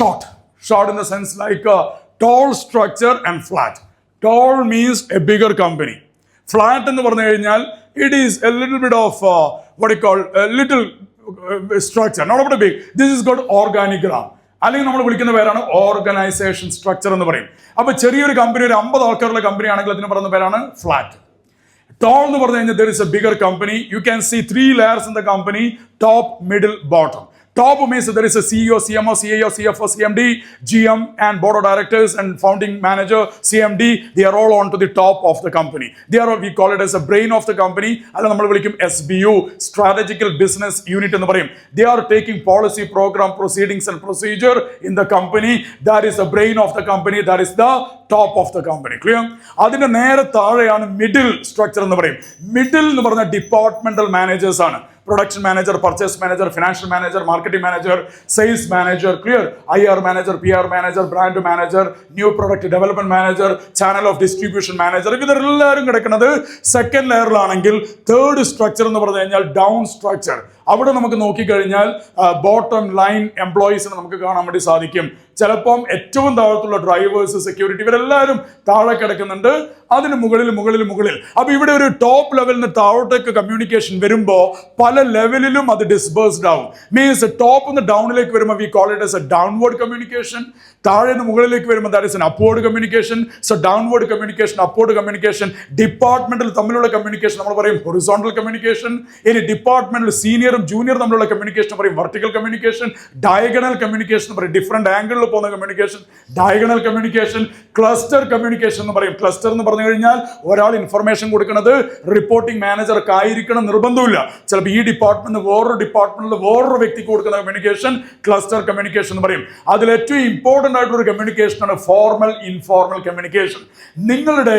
short. Short in the sense like a tall structure and flat. Tall means a bigger company. Flat എന്ന് പറഞ്ഞു കഴിഞ്ഞാൽ of uh, what you call a little uh, structure, not about a big. This is called organigram. അല്ലെങ്കിൽ നമ്മൾ വിളിക്കുന്ന പേരാണ് organisation structure എന്ന് പറയും അപ്പൊ ചെറിയൊരു കമ്പനി ഒരു അമ്പത് ആൾക്കാരുള്ള കമ്പനി ആണെങ്കിൽ അതിന് പറയുന്ന പേരാണ് ഫ്ലാറ്റ് ടോൾ എന്ന് പറഞ്ഞു കഴിഞ്ഞാൽ there is a bigger company you can see three layers in the company top middle bottom Top means there is a CEO, CMO, CAO, CFO, CMD, GM, and board of directors and founding manager, CMD. They are all on to the top of the company. They are we call it as a brain of the company. അല്ല നമ്മൾ വിളിക്കും S B U strategical business unit എന്ന് പറയും they are taking policy program proceedings and procedure in the company that is the brain of the company that is the top of the company clear അതിന്റെ നേരെ താഴെയാണ് middle structure എന്ന് പറയും middle എന്ന് പറഞ്ഞ departmental managers ആണ് production manager purchase manager financial manager marketing manager sales manager clear I R manager P R manager brand manager new product development manager channel of distribution manager ഇവരെല്ലാവരും കിടക്കുന്നത് second ലെയറിലാണെങ്കിൽ third structure എന്ന് പറഞ്ഞു കഴിഞ്ഞാൽ down structure അവിടെ നമുക്ക് നോക്കിക്കഴിഞ്ഞാൽ bottom line എംപ്ലോയീസിനെ നമുക്ക് കാണാൻ വേണ്ടി സാധിക്കും. ചിലപ്പം ഏറ്റവും താഴത്തുള്ള ഡ്രൈവേഴ്സ് സെക്യൂരിറ്റി ഇവരെല്ലാവരും താഴെ കിടക്കുന്നുണ്ട്. അതിന് മുകളിൽ മുകളിൽ മുകളിൽ. അപ്പൊ ഇവിടെ ഒരു ടോപ്പ് ലെവലിൽ നിന്ന് താഴോട്ടേക്ക് കമ്മ്യൂണിക്കേഷൻ വരുമ്പോൾ പല ലെവലിലും അത് ഡിസ്ബേഴ്സ്ഡ് ആവും. മീൻസ് ടോപ്പ് നിന്ന് ഡൗണിലേക്ക് വരുമ്പോൾ we call it as a downward communication താഴെ നിന്ന് മുകളിലേക്ക് വരുമ്പോൾ that is an upward communication so downward communication upward communication ഡിപ്പാർട്ട്മെന്റിൽ തമ്മിലുള്ള കമ്മ്യൂണിക്കേഷൻ നമ്മൾ പറയും ഹൊറിസോണ്ടൽ കമ്മ്യൂണിക്കേഷൻ ഇനി ഡിപ്പാർട്ട്മെന്റിൽ സീനിയറും ജൂനിയർ തമ്മിലുള്ള കമ്മ്യൂണിക്കേഷൻ പറയും വെർട്ടിക്കൽ കമ്മ്യൂണിക്കേഷൻ ഡയഗണൽ കമ്മ്യൂണിക്കേഷൻ പറയും. ഡിഫറെന്റ് ആംഗിളിൽ പോകുന്ന communication diagonal communication cluster communication എന്ന് പറയും. ക്ലസ്റ്റർ എന്ന് പറഞ്ഞു കഴിഞ്ഞാൽ ഒരാൾ ഇൻഫർമേഷൻ കൊടുക്കുന്നത് റിപ്പോർട്ടിംഗ് മാനേജർക്ക് ആയിരിക്കണം നിർബന്ധമില്ല ചിലപ്പോൾ ഈ ഡിപ്പാർട്ട്മെന്റ് വേറൊരു ഡിപ്പാർട്ട്മെന്റിൽ വേറൊരു വ്യക്തിക്ക് കൊടുക്കുന്ന കമ്മ്യൂണിക്കേഷൻ ക്ലസ്റ്റർ കമ്മ്യൂണിക്കേഷൻ എന്ന് പറയും. അതിൽ ഏറ്റവും ഇമ്പോർട്ടന്റ് ആയിട്ടുള്ള കമ്മ്യൂണിക്കേഷൻ ആണ് ഫോർമൽ ഇൻഫോർമൽ കമ്മ്യൂണിക്കേഷൻ നിങ്ങളുടെ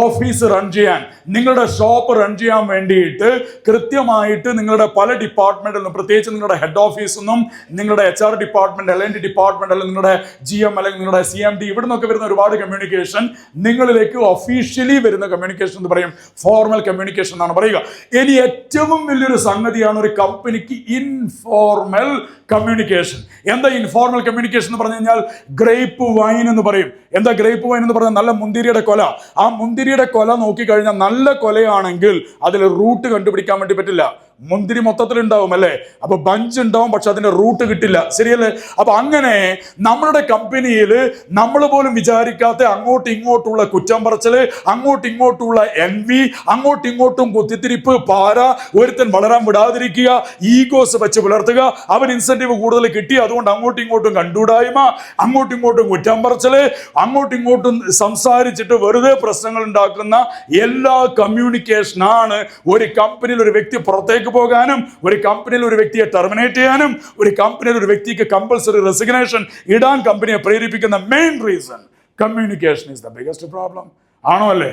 ഓഫീസ് റൺ ചെയ്യാൻ നിങ്ങളുടെ ഷോപ്പ് റൺ ചെയ്യാൻ വേണ്ടിയിട്ട് കൃത്യമായിട്ട് നിങ്ങളുടെ പല ഡിപ്പാർട്ട്മെന്റിൽ നിന്നും പ്രത്യേകിച്ച് നിങ്ങളുടെ ഹെഡ് ഓഫീസിൽ നിന്നും നിങ്ങളുടെ H R department L department അല്ലെങ്കിൽ നിങ്ങളുടെ ജി എം അല്ലെങ്കിൽ നിങ്ങളുടെ സി എം ഡി ഇവിടെ നിന്നൊക്കെ വരുന്ന ഒരുപാട് കമ്മ്യൂണിക്കേഷൻ നിങ്ങളിലേക്ക് ഒഫീഷ്യലി വരുന്ന കമ്മ്യൂണിക്കേഷൻ എന്ന് പറയും. ഫോർമൽ കമ്മ്യൂണിക്കേഷൻ എന്നാണ് പറയുക. ഇനി ഏറ്റവും വലിയൊരു സംഗതിയാണ് ഒരു കമ്പനിക്ക് ഇൻഫോർമൽ കമ്മ്യൂണിക്കേഷൻ എന്താ ഇൻഫോർമൽ കമ്മ്യൂണിക്കേഷൻ എന്ന് പറഞ്ഞു കഴിഞ്ഞാൽ ഗ്രേപ്പ് വൈൻ എന്ന് പറയും. എന്താ ഗ്രേപ്പ് വൈൻ എന്ന് പറഞ്ഞാൽ നല്ല മുന്തിരിയുടെ കൊല. ആ മുന്തിരിയുടെ കൊല നോക്കിക്കഴിഞ്ഞാൽ നല്ല കൊലയാണെങ്കിൽ അതിൽ റൂട്ട് കണ്ടുപിടിക്കാൻ വേണ്ടി പറ്റില്ല. മുന്തിരി മൊത്തത്തിൽ ഉണ്ടാവും അല്ലേ? അപ്പൊ ബഞ്ച് ഉണ്ടാവും പക്ഷെ അതിന്റെ റൂട്ട് കിട്ടില്ല. ശരിയല്ലേ? അപ്പൊ അങ്ങനെ നമ്മളുടെ കമ്പനിയിൽ നമ്മൾ പോലും വിചാരിക്കാത്ത അങ്ങോട്ടും ഇങ്ങോട്ടുള്ള കുറ്റം പറച്ചൽ അങ്ങോട്ടും ഇങ്ങോട്ടുള്ള എൻ വി അങ്ങോട്ടും ഇങ്ങോട്ടും കുത്തിത്തിരിപ്പ് പാര ഒരുത്തൻ വളരാൻ വിടാതിരിക്കുക ഈഗോസ് വെച്ച് പുലർത്തുക അവൻ ഇൻസെന്റീവ് കൂടുതൽ കിട്ടി അതുകൊണ്ട് അങ്ങോട്ടും ഇങ്ങോട്ടും കണ്ടുകൂടായ്മ അങ്ങോട്ടും ഇങ്ങോട്ടും കുറ്റം പറച്ചൽ അങ്ങോട്ടും ഇങ്ങോട്ടും സംസാരിച്ചിട്ട് വെറുതെ പ്രശ്നങ്ങൾ ഉണ്ടാക്കുന്ന എല്ലാ കമ്മ്യൂണിക്കേഷനാണ് ഒരു കമ്പനിയിൽ ഒരു വ്യക്തി പുറത്തേക്ക് പോകാനും ഒരു കമ്പനിയിൽ ഒരു വ്യക്തിയെ ടെർമിനേറ്റ് ചെയ്യാനും ഒരു കമ്പനിയിൽ ഒരു വ്യക്തിക്ക് കമ്പൽസറി റെസിഗ്നേഷൻ ഇടാൻ കമ്പനിയെ പ്രേരിപ്പിക്കുന്ന main reason communication is the biggest problem ആണോ അല്ലേ?